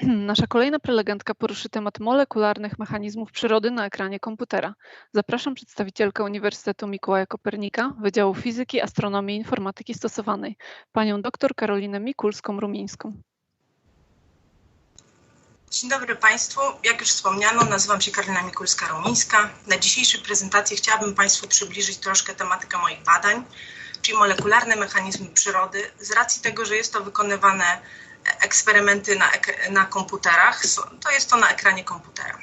Nasza kolejna prelegentka poruszy temat molekularnych mechanizmów przyrody na ekranie komputera. Zapraszam przedstawicielkę Uniwersytetu Mikołaja Kopernika, Wydziału Fizyki, Astronomii i Informatyki Stosowanej, panią dr Karolinę Mikulską-Rumińską. Dzień dobry Państwu. Jak już wspomniano, nazywam się Karolina Mikulska-Rumińska. Na dzisiejszej prezentacji chciałabym Państwu przybliżyć troszkę tematykę moich badań, czyli molekularne mechanizmy przyrody, z racji tego, że jest to wykonywane eksperymenty na, na komputerach, to jest to na ekranie komputera.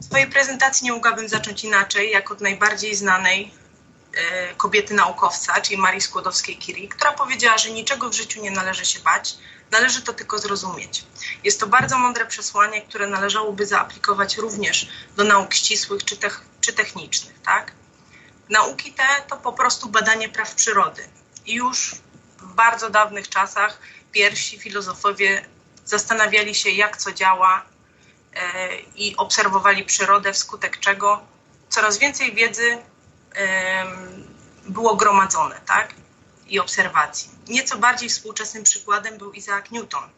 W swojej prezentacji nie mogłabym zacząć inaczej, jak od najbardziej znanej y, kobiety naukowca, czyli Marii Skłodowskiej-Curie, która powiedziała, że niczego w życiu nie należy się bać, należy to tylko zrozumieć. Jest to bardzo mądre przesłanie, które należałoby zaaplikować również do nauk ścisłych czy, te, czy technicznych. Tak? Nauki te to po prostu badanie praw przyrody. I już w bardzo dawnych czasach pierwsi filozofowie zastanawiali się, jak co działa e, i obserwowali przyrodę, wskutek czego coraz więcej wiedzy było gromadzone, tak? I obserwacji. Nieco bardziej współczesnym przykładem był Isaac Newton,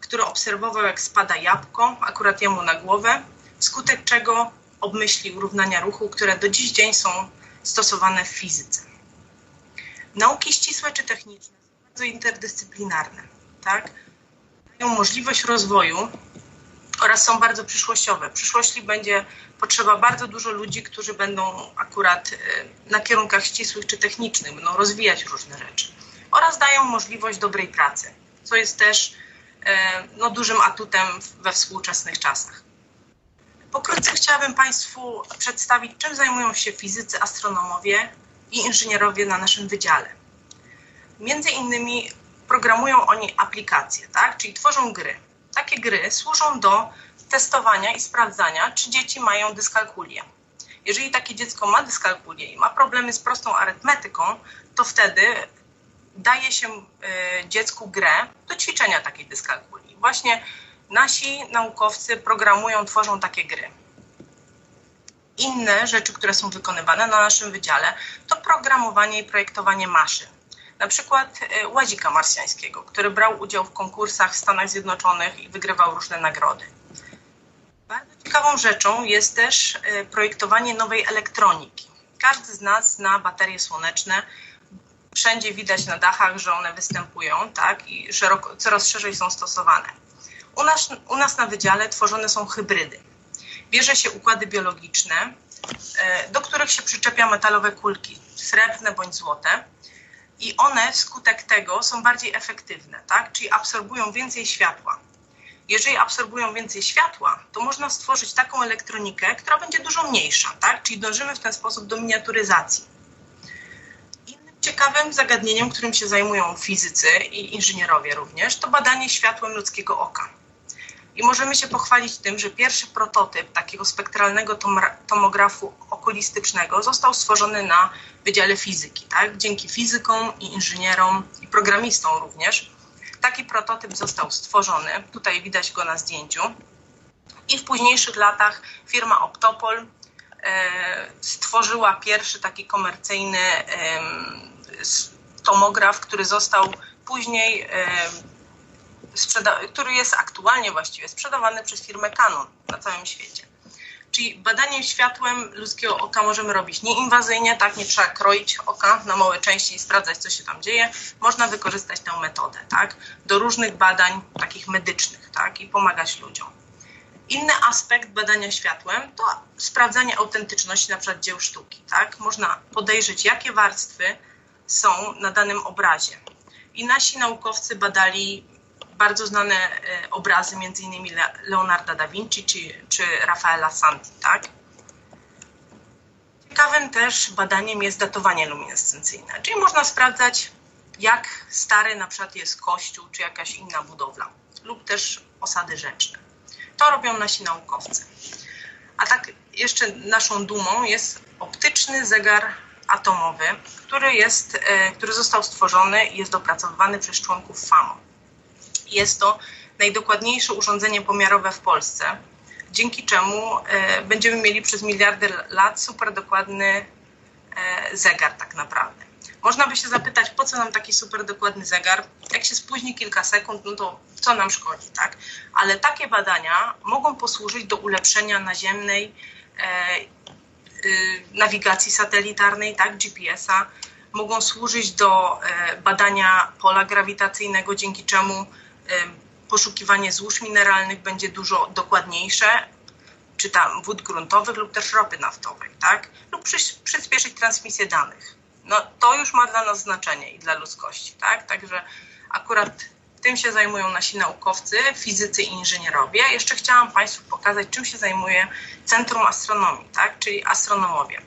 który obserwował, jak spada jabłko, akurat jemu na głowę, wskutek czego obmyślił równania ruchu, które do dziś dzień są stosowane w fizyce. Nauki ścisłe czy techniczne bardzo interdyscyplinarne tak, mają możliwość rozwoju oraz są bardzo przyszłościowe. W przyszłości będzie potrzeba bardzo dużo ludzi, którzy będą akurat e, na kierunkach ścisłych czy technicznych, będą rozwijać różne rzeczy oraz dają możliwość dobrej pracy, co jest też e, no, dużym atutem we współczesnych czasach. Pokrótce chciałabym Państwu przedstawić, czym zajmują się fizycy, astronomowie i inżynierowie na naszym wydziale. Między innymi programują oni aplikacje, tak? czyli tworzą gry. Takie gry służą do testowania i sprawdzania, czy dzieci mają dyskalkulię. Jeżeli takie dziecko ma dyskalkulię i ma problemy z prostą arytmetyką, to wtedy daje się y, dziecku grę do ćwiczenia takiej dyskalkulii. Właśnie nasi naukowcy programują, tworzą takie gry. Inne rzeczy, które są wykonywane na naszym wydziale, to programowanie i projektowanie maszyn na przykład e, łazika marsjańskiego, który brał udział w konkursach w Stanach Zjednoczonych i wygrywał różne nagrody. Bardzo ciekawą rzeczą jest też e, projektowanie nowej elektroniki. Każdy z nas zna baterie słoneczne. Wszędzie widać na dachach, że one występują, tak, i szeroko, coraz szerzej są stosowane. U nas, u nas na wydziale tworzone są hybrydy. Bierze się układy biologiczne, e, do których się przyczepia metalowe kulki, srebrne bądź złote, i one wskutek tego są bardziej efektywne, tak? czyli absorbują więcej światła. Jeżeli absorbują więcej światła, to można stworzyć taką elektronikę, która będzie dużo mniejsza, tak? czyli dążymy w ten sposób do miniaturyzacji. Innym ciekawym zagadnieniem, którym się zajmują fizycy i inżynierowie również, to badanie światłem ludzkiego oka. I możemy się pochwalić tym, że pierwszy prototyp takiego spektralnego tomografu okulistycznego został stworzony na Wydziale Fizyki. Tak? Dzięki fizykom i inżynierom i programistom również. Taki prototyp został stworzony. Tutaj widać go na zdjęciu. I w późniejszych latach firma Optopol e, stworzyła pierwszy taki komercyjny tomograf, który został później który jest aktualnie właściwie sprzedawany przez firmę Canon na całym świecie. Czyli badaniem światłem ludzkiego oka możemy robić nieinwazyjnie, tak, nie trzeba kroić oka na małe części i sprawdzać, co się tam dzieje. Można wykorzystać tę metodę, tak, do różnych badań takich medycznych, tak, i pomagać ludziom. Inny aspekt badania światłem to sprawdzanie autentyczności na przykład dzieł sztuki, tak. Można podejrzeć, jakie warstwy są na danym obrazie. I nasi naukowcy badali bardzo znane e, obrazy, między innymi Leonarda da Vinci czy, czy Rafaela Santi, tak? Ciekawym też badaniem jest datowanie luminescencyjne, czyli można sprawdzać, jak stary na przykład jest kościół czy jakaś inna budowla lub też osady rzeczne. To robią nasi naukowcy. A tak jeszcze naszą dumą jest optyczny zegar atomowy, który, jest, e, który został stworzony i jest dopracowywany przez członków FAMO. Jest to najdokładniejsze urządzenie pomiarowe w Polsce, dzięki czemu e, będziemy mieli przez miliardy lat super dokładny e, zegar tak naprawdę. Można by się zapytać, po co nam taki super dokładny zegar? Jak się spóźni kilka sekund, no to co nam szkodzi, tak? Ale takie badania mogą posłużyć do ulepszenia naziemnej e, y, nawigacji satelitarnej, tak, GPS-a, mogą służyć do badania pola grawitacyjnego, dzięki czemu poszukiwanie złóż mineralnych będzie dużo dokładniejsze, czy tam wód gruntowych lub też ropy naftowej, tak? Lub przyspieszyć transmisję danych. No to już ma dla nas znaczenie i dla ludzkości, tak? Także akurat tym się zajmują nasi naukowcy, fizycy i inżynierowie. Jeszcze chciałam Państwu pokazać, czym się zajmuje Centrum Astronomii, tak? czyli astronomowie.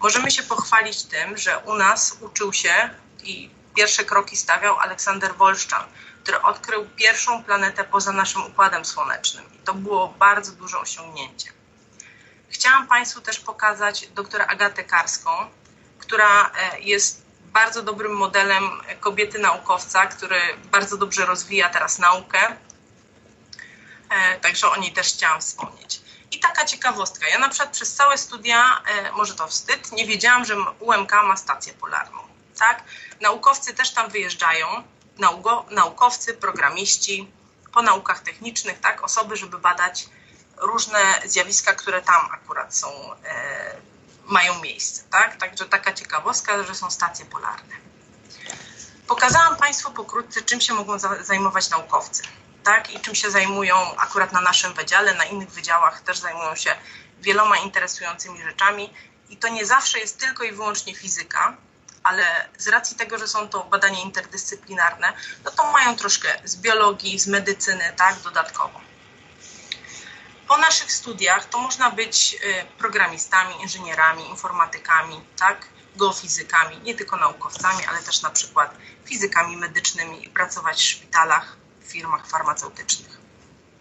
Możemy się pochwalić tym, że u nas uczył się i pierwsze kroki stawiał Aleksander Wolszczan, który odkrył pierwszą planetę poza naszym Układem Słonecznym. I to było bardzo duże osiągnięcie. Chciałam Państwu też pokazać doktora Agatę Karską, która e, jest bardzo dobrym modelem kobiety naukowca, który bardzo dobrze rozwija teraz naukę. E, także o niej też chciałam wspomnieć. I taka ciekawostka. Ja na przykład przez całe studia, e, może to wstyd, nie wiedziałam, że UMK ma stację polarną. Tak? Naukowcy też tam wyjeżdżają, naukowcy, programiści, po naukach technicznych, tak, osoby, żeby badać różne zjawiska, które tam akurat są, e, mają miejsce. Tak? Także taka ciekawostka, że są stacje polarne. Pokazałam Państwu pokrótce, czym się mogą zajmować naukowcy tak? I czym się zajmują akurat na naszym wydziale, na innych wydziałach też zajmują się wieloma interesującymi rzeczami. I to nie zawsze jest tylko i wyłącznie fizyka, ale z racji tego, że są to badania interdyscyplinarne, no to mają troszkę z biologii, z medycyny, tak, dodatkowo. Po naszych studiach to można być y, programistami, inżynierami, informatykami, tak, geofizykami, nie tylko naukowcami, ale też na przykład fizykami medycznymi i pracować w szpitalach, firmach farmaceutycznych.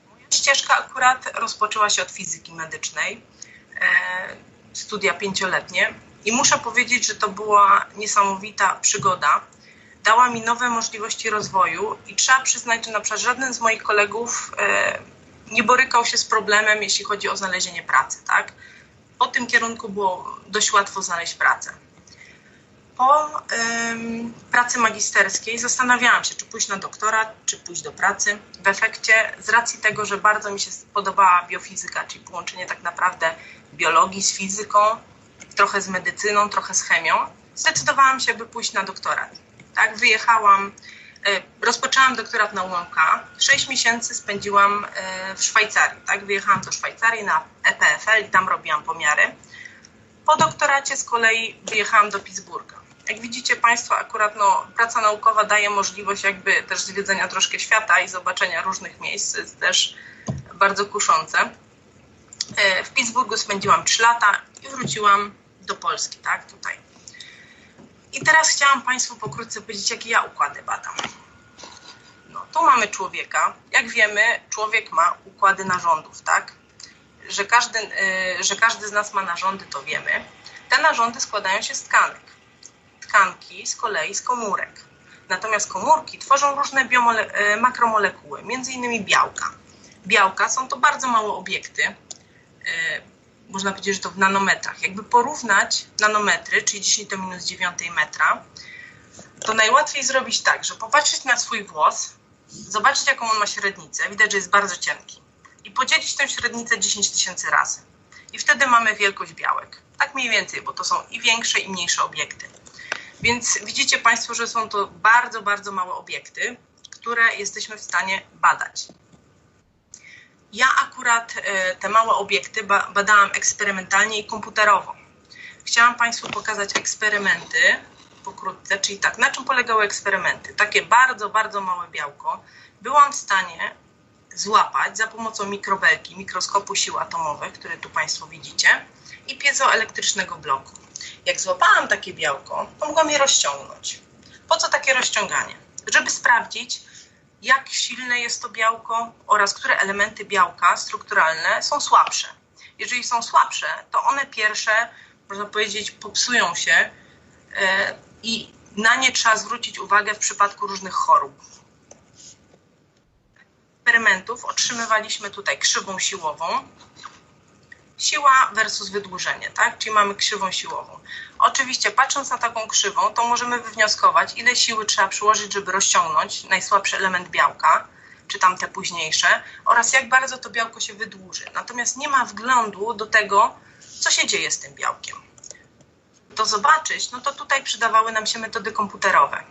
Moja ścieżka akurat rozpoczęła się od fizyki medycznej, e, studia pięcioletnie i muszę powiedzieć, że to była niesamowita przygoda. Dała mi nowe możliwości rozwoju i trzeba przyznać, że na przykład żaden z moich kolegów e, nie borykał się z problemem, jeśli chodzi o znalezienie pracy. Tak? Po tym kierunku było dość łatwo znaleźć pracę po pracy magisterskiej zastanawiałam się, czy pójść na doktorat, czy pójść do pracy. W efekcie, z racji tego, że bardzo mi się podobała biofizyka, czyli połączenie tak naprawdę biologii z fizyką, trochę z medycyną, trochę z chemią, zdecydowałam się, by pójść na doktorat. Tak, wyjechałam, y, rozpoczęłam doktorat na UMK. Sześć miesięcy spędziłam y, w Szwajcarii. Tak, wyjechałam do Szwajcarii na EPFL i tam robiłam pomiary. Po doktoracie z kolei wyjechałam do Pittsburgha. Jak widzicie Państwo, akurat no, praca naukowa daje możliwość jakby też zwiedzenia troszkę świata i zobaczenia różnych miejsc, jest też bardzo kuszące. E, w Pittsburghu spędziłam 3 lata i wróciłam do Polski, tak, tutaj. I teraz chciałam Państwu pokrótce powiedzieć, jakie ja układy badam. No, tu mamy człowieka. Jak wiemy, człowiek ma układy narządów, tak? Że każdy, e, że każdy z nas ma narządy, to wiemy. Te narządy składają się z tkanek tkanki z kolei z komórek. Natomiast komórki tworzą różne biomole- e, makromolekuły, między innymi białka. Białka są to bardzo małe obiekty, e, można powiedzieć, że to w nanometrach. Jakby porównać nanometry, czyli 10 do minus 9 metra, to najłatwiej zrobić tak, że popatrzeć na swój włos, zobaczyć jaką on ma średnicę, widać, że jest bardzo cienki i podzielić tę średnicę 10 tysięcy razy. I wtedy mamy wielkość białek. Tak mniej więcej, bo to są i większe, i mniejsze obiekty. Więc widzicie Państwo, że są to bardzo, bardzo małe obiekty, które jesteśmy w stanie badać. Ja akurat e, te małe obiekty badałam eksperymentalnie i komputerowo. Chciałam Państwu pokazać eksperymenty pokrótce, czyli tak, na czym polegały eksperymenty. Takie bardzo, bardzo małe białko byłam w stanie złapać za pomocą mikrobelki, mikroskopu sił atomowych, które tu Państwo widzicie, i piezoelektrycznego bloku. Jak złapałam takie białko, to mogłam je rozciągnąć. Po co takie rozciąganie? Żeby sprawdzić, jak silne jest to białko oraz które elementy białka strukturalne są słabsze. Jeżeli są słabsze, to one pierwsze, można powiedzieć, popsują się e, i na nie trzeba zwrócić uwagę w przypadku różnych chorób. Eksperymentów otrzymywaliśmy tutaj krzywą siłową, siła versus wydłużenie, tak? Czyli mamy krzywą siłową. Oczywiście, patrząc na taką krzywą, to możemy wywnioskować, ile siły trzeba przyłożyć, żeby rozciągnąć najsłabszy element białka, czy tam te późniejsze, oraz jak bardzo to białko się wydłuży. Natomiast nie ma wglądu do tego, co się dzieje z tym białkiem. To zobaczyć, no to tutaj przydawały nam się metody komputerowe.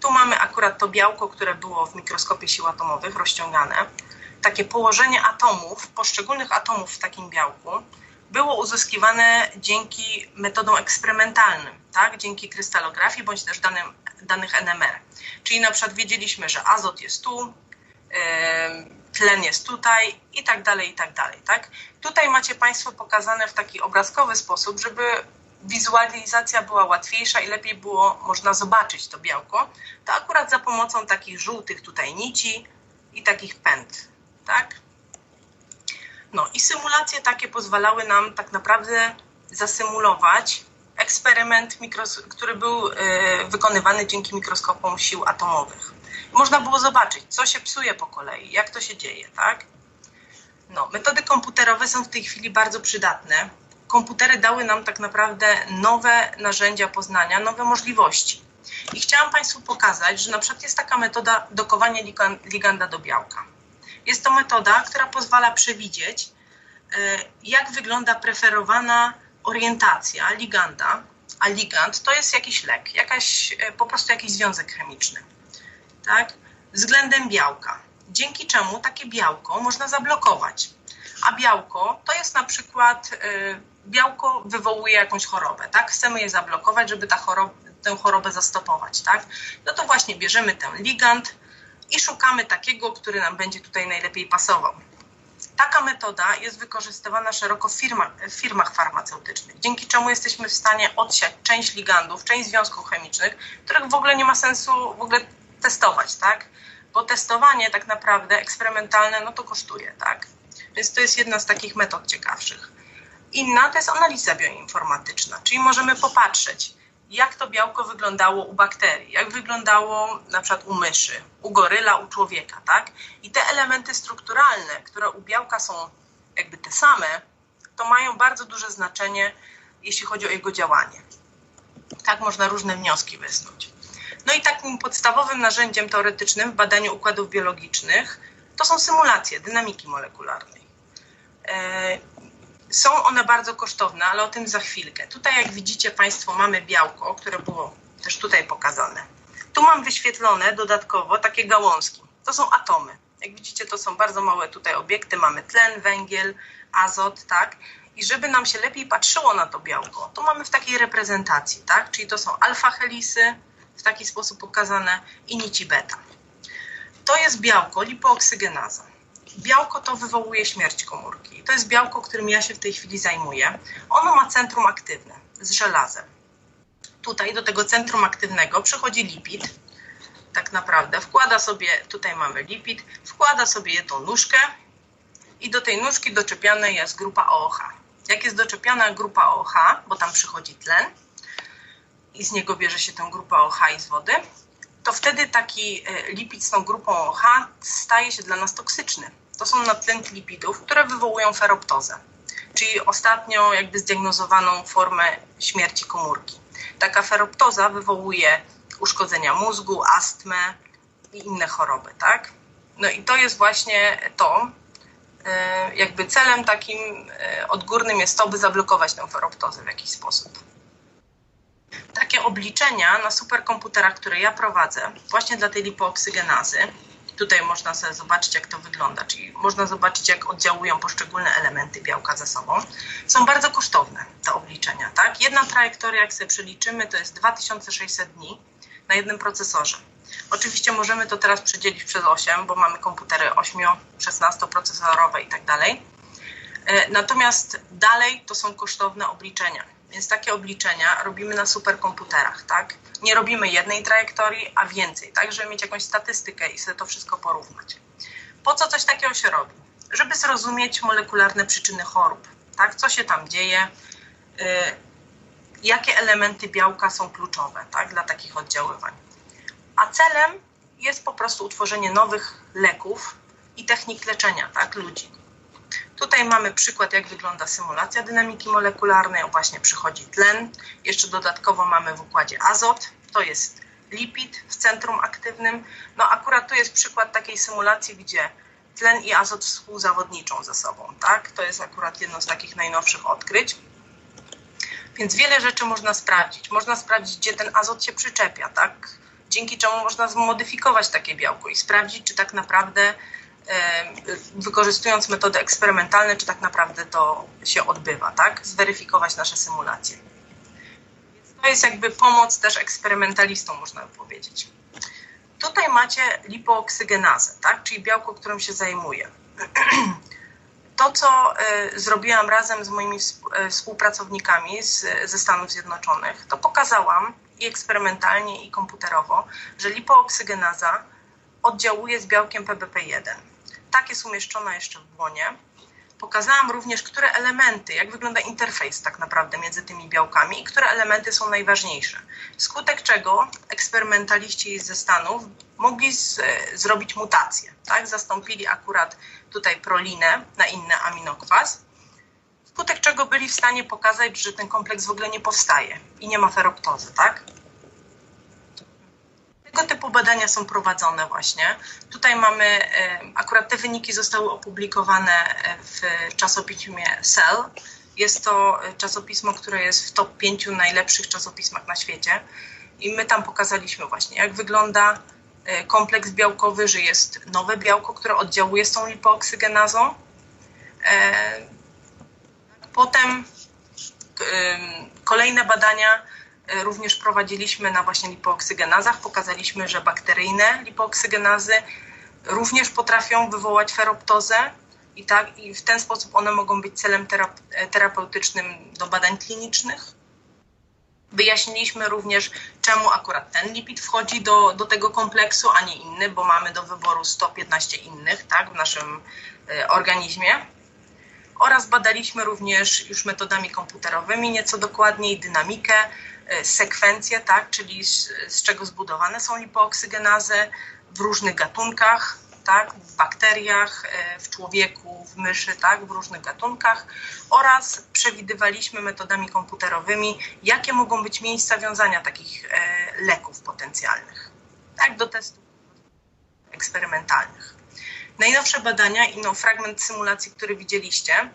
Tu mamy akurat to białko, które było w mikroskopie sił atomowych rozciągane. Takie położenie atomów, poszczególnych atomów w takim białku, było uzyskiwane dzięki metodom eksperymentalnym, tak? dzięki krystalografii bądź też danym, danych NMR. Czyli na przykład wiedzieliśmy, że azot jest tu, tlen jest tutaj i tak dalej, i tak dalej. Tak? Tutaj macie Państwo pokazane w taki obrazkowy sposób, żeby wizualizacja była łatwiejsza i lepiej było można zobaczyć to białko, to akurat za pomocą takich żółtych tutaj nici i takich pęd, tak? No i symulacje takie pozwalały nam tak naprawdę zasymulować eksperyment, który był y, wykonywany dzięki mikroskopom sił atomowych. Można było zobaczyć, co się psuje po kolei, jak to się dzieje, tak? No, metody komputerowe są w tej chwili bardzo przydatne. Komputery dały nam tak naprawdę nowe narzędzia poznania, nowe możliwości. I chciałam Państwu pokazać, że na przykład jest taka metoda dokowania liganda do białka. Jest to metoda, która pozwala przewidzieć, e, jak wygląda preferowana orientacja liganda, a ligand to jest jakiś lek, jakaś, e, po prostu jakiś związek chemiczny, tak? względem białka. Dzięki czemu takie białko można zablokować. A białko to jest na przykład, e, białko wywołuje jakąś chorobę, tak? Chcemy je zablokować, żeby ta tę chorobę zastopować, tak? No to właśnie bierzemy ten ligand, i szukamy takiego, który nam będzie tutaj najlepiej pasował. Taka metoda jest wykorzystywana szeroko w firmach, w firmach farmaceutycznych, dzięki czemu jesteśmy w stanie odsiać część ligandów, część związków chemicznych, których w ogóle nie ma sensu w ogóle testować, tak? Bo testowanie tak naprawdę eksperymentalne, no to kosztuje, tak? Więc to jest jedna z takich metod ciekawszych. Inna to jest analiza bioinformatyczna, czyli możemy popatrzeć, jak to białko wyglądało u bakterii, jak wyglądało na przykład u myszy, u goryla, u człowieka, tak? I te elementy strukturalne, które u białka są jakby te same, to mają bardzo duże znaczenie, jeśli chodzi o jego działanie. Tak można różne wnioski wysnuć. No i takim podstawowym narzędziem teoretycznym w badaniu układów biologicznych to są symulacje dynamiki molekularnej. Są one bardzo kosztowne, ale o tym za chwilkę. Tutaj, jak widzicie Państwo, mamy białko, które było też tutaj pokazane. Tu mam wyświetlone dodatkowo takie gałązki. To są atomy. Jak widzicie, to są bardzo małe tutaj obiekty. Mamy tlen, węgiel, azot, tak? I żeby nam się lepiej patrzyło na to białko, to mamy w takiej reprezentacji, tak? Czyli to są alfa-helisy, w taki sposób pokazane, i nici beta. To jest białko, lipooksygenaza. Białko to wywołuje śmierć komórki. To jest białko, którym ja się w tej chwili zajmuję. Ono ma centrum aktywne z żelazem. Tutaj do tego centrum aktywnego przychodzi lipid, tak naprawdę. Wkłada sobie, tutaj mamy lipid, wkłada sobie jedną nóżkę i do tej nóżki doczepiana jest grupa OH. Jak jest doczepiana grupa OH, bo tam przychodzi tlen i z niego bierze się tę grupę OH i z wody, to wtedy taki e, lipid z tą grupą OH staje się dla nas toksyczny to są nadtlenki lipidów, które wywołują feroptozę, czyli ostatnio jakby zdiagnozowaną formę śmierci komórki. Taka feroptoza wywołuje uszkodzenia mózgu, astmę i inne choroby, tak? No i to jest właśnie to, e, jakby celem takim e, odgórnym jest to, by zablokować tę feroptozę w jakiś sposób. Takie obliczenia na superkomputerach, które ja prowadzę, właśnie dla tej lipooksygenazy, Tutaj można sobie zobaczyć, jak to wygląda, czyli można zobaczyć, jak oddziałują poszczególne elementy białka ze sobą. Są bardzo kosztowne te obliczenia. Tak? Jedna trajektoria, jak sobie przeliczymy, to jest 2600 dni na jednym procesorze. Oczywiście możemy to teraz przedzielić przez 8, bo mamy komputery 8-16 procesorowe i tak dalej. E, natomiast dalej to są kosztowne obliczenia. Więc takie obliczenia robimy na superkomputerach, tak? Nie robimy jednej trajektorii, a więcej, tak? Żeby mieć jakąś statystykę i sobie to wszystko porównać. Po co coś takiego się robi? Żeby zrozumieć molekularne przyczyny chorób, tak? Co się tam dzieje, yy, jakie elementy białka są kluczowe, tak? Dla takich oddziaływań. A celem jest po prostu utworzenie nowych leków i technik leczenia, tak? Ludzi. Tutaj mamy przykład, jak wygląda symulacja dynamiki molekularnej. Właśnie przychodzi tlen. Jeszcze dodatkowo mamy w układzie azot. To jest lipid w centrum aktywnym. No akurat tu jest przykład takiej symulacji, gdzie tlen i azot współzawodniczą ze sobą. Tak? To jest akurat jedno z takich najnowszych odkryć. Więc wiele rzeczy można sprawdzić. Można sprawdzić, gdzie ten azot się przyczepia, tak? Dzięki czemu można zmodyfikować takie białko i sprawdzić, czy tak naprawdę wykorzystując metody eksperymentalne, czy tak naprawdę to się odbywa, tak? Zweryfikować nasze symulacje. Więc to jest jakby pomoc też eksperymentalistom, można by powiedzieć. Tutaj macie lipooksygenazę, tak? czyli białko, którym się zajmuję. To, co y, zrobiłam razem z moimi y, współpracownikami z, ze Stanów Zjednoczonych, to pokazałam i eksperymentalnie, i komputerowo, że lipooksygenaza oddziałuje z białkiem PBP1 tak jest umieszczona jeszcze w błonie. Pokazałam również, które elementy, jak wygląda interfejs tak naprawdę między tymi białkami i które elementy są najważniejsze. Skutek czego eksperymentaliści ze Stanów mogli z, zrobić mutację. Tak? Zastąpili akurat tutaj prolinę na inny aminokwas, skutek czego byli w stanie pokazać, że ten kompleks w ogóle nie powstaje i nie ma feroptozy. Tak? Tego typu badania są prowadzone właśnie. Tutaj mamy, e, akurat te wyniki zostały opublikowane e, w czasopiśmie Cell. Jest to czasopismo, które jest w top 5 najlepszych czasopismach na świecie. I my tam pokazaliśmy właśnie, jak wygląda e, kompleks białkowy, że jest nowe białko, które oddziałuje z tą lipooksygenazą. Potem kolejne badania E, również prowadziliśmy na właśnie lipooksygenazach. Pokazaliśmy, że bakteryjne lipooksygenazy również potrafią wywołać feroptozę i, tak, i w ten sposób one mogą być celem e, terapeutycznym do badań klinicznych. Wyjaśniliśmy również, czemu akurat ten lipid wchodzi do, do tego kompleksu, a nie inny, bo mamy do wyboru 115 innych tak, w naszym e, organizmie. Oraz badaliśmy również już metodami komputerowymi nieco dokładniej dynamikę E, sekwencje, tak, czyli z, z czego zbudowane są lipooksygenazy w różnych gatunkach, tak, w bakteriach, e, w człowieku, w myszy, tak, w różnych gatunkach. Oraz przewidywaliśmy metodami komputerowymi, jakie mogą być miejsca wiązania takich e, leków potencjalnych, tak, do testów eksperymentalnych. Najnowsze badania i no, fragment symulacji, który widzieliście,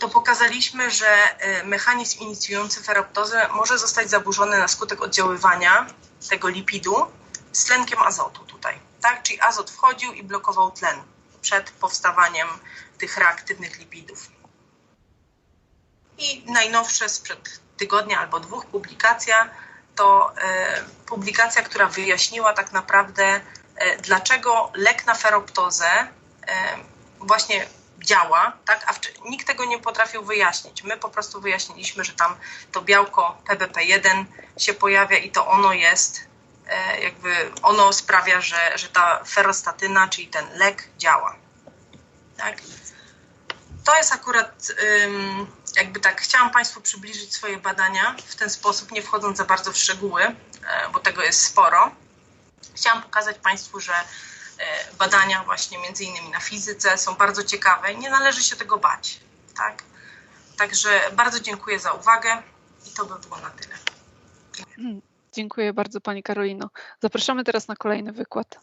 to pokazaliśmy, że y, mechanizm inicjujący feroptozę może zostać zaburzony na skutek oddziaływania tego lipidu z tlenkiem azotu tutaj. Tak? Czyli azot wchodził i blokował tlen przed powstawaniem tych reaktywnych lipidów. I najnowsze sprzed tygodnia albo dwóch publikacja to y, publikacja, która wyjaśniła tak naprawdę, y, dlaczego lek na feroptozę właśnie działa, tak? a nikt tego nie potrafił wyjaśnić. My po prostu wyjaśniliśmy, że tam to białko PBP1 się pojawia i to ono jest, e, jakby ono sprawia, że, że ta ferostatyna, czyli ten lek działa. Tak? To jest akurat, jakby tak, chciałam Państwu przybliżyć swoje badania w ten sposób, nie wchodząc za bardzo w szczegóły, e, bo tego jest sporo. Chciałam pokazać Państwu, że badania właśnie między innymi na fizyce są bardzo ciekawe i nie należy się tego bać. Tak? Także bardzo dziękuję za uwagę i to by było na tyle. Dziękuję bardzo Pani Karolino. Zapraszamy teraz na kolejny wykład.